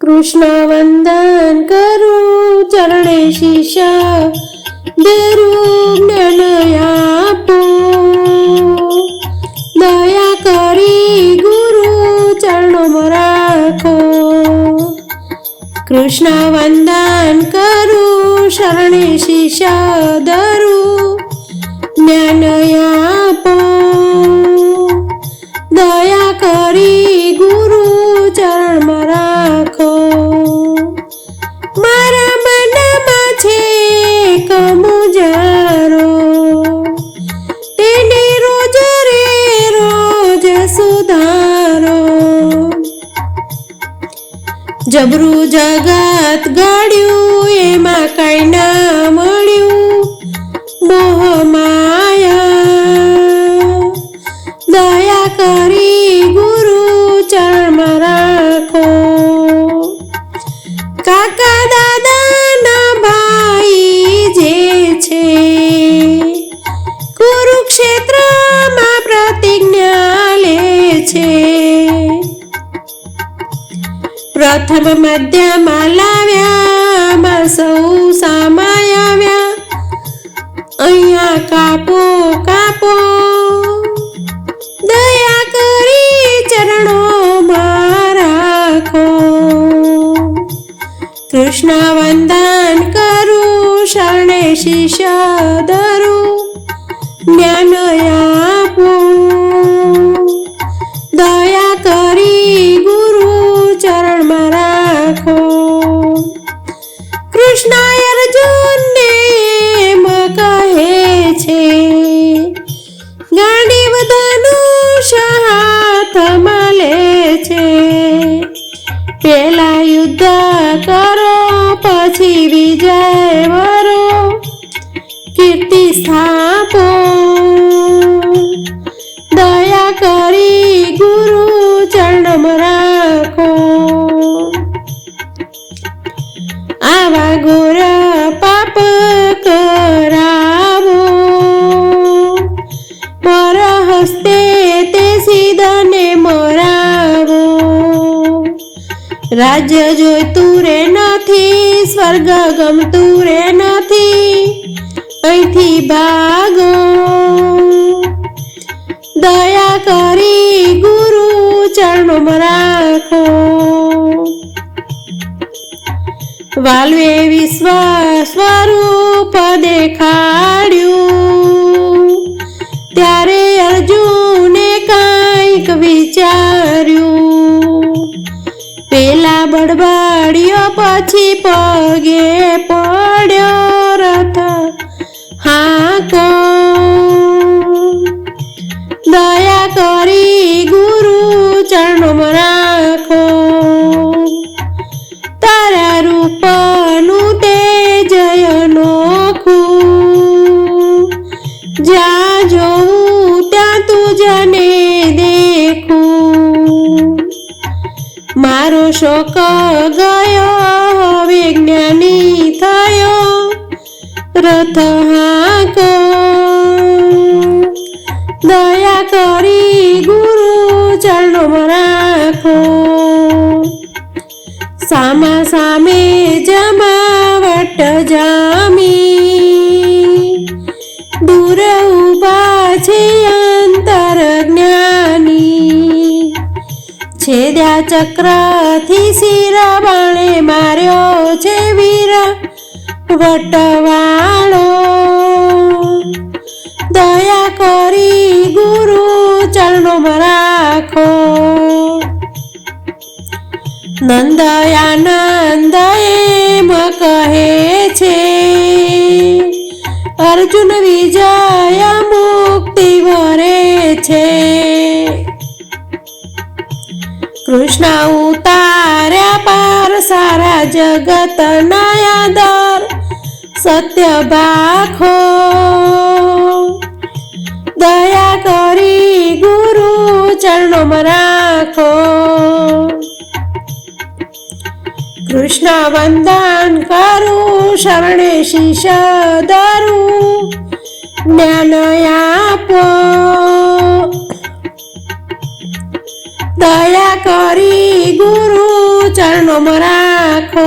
કૃષ્ણ વંદન કરું ચરણે શીશા ધરું જ્ઞાન આપો. દયા કરી ગુરુ ચરણોમાં રાખો. કૃષ્ણ વંદન કરું શરણે શીશા દરું જ્ઞાન જબરું જગત ગાડ્યું એમાં કઈ ના મળ્યું. મોહ પ્રથમ મધ્યમાં લાવ્યા માં સૌ સામાય આવ્યા. અહીંયા કાપો કાપો. દયા કરી ચરણો રાખો. કૃષ્ણ વંદન કરું, શરણે શિષ્ય ધરું. જ્ઞાન હાથમાં લે છે. પેલા યુદ્ધ કરો પછી વિજય રાજ્ય જોઈતું રે નથી, સ્વર્ગ ગમતું રે નથી, અહીંથી ભાગો. દયા કરી ગુરુ ચરણોમાં રાખો. વાલવે વિશ્વ સ્વરૂપ દેખાડ્યું. પછી પગે પડ્યો રથ હાકો દયા કરી ગુરુ ચરણોમાં રાખો તારા રૂપનું તેજ અનોખું જ્યાં જોઉં ત્યાં તુજને દેખું મારો શોક ગયો હવે જ્ઞાની થયો રથ હાકો દયા કરી ગુરુ ચરણો રાખો. સામા સામે છેદ્યા ચક્રથી શિર બાણે માર્યો છે વીર વટવાળો. દયા કરી ગુરુ ચરણોમાં રાખો. નંદયાનંદ એમ કહે છે, અર્જુન કૃષ્ણ ઉતાર્યા પાર સારા જગત નાયાદર સત્ય બાખો. દયા કરી ગુરુ ચરણોમાં રાખો. કૃષ્ણ વંદન કરું, શરણે શીશ ધરું, જ્ઞાન આપો. દયા કરી ગુરુ ચરણોમાં રાખો.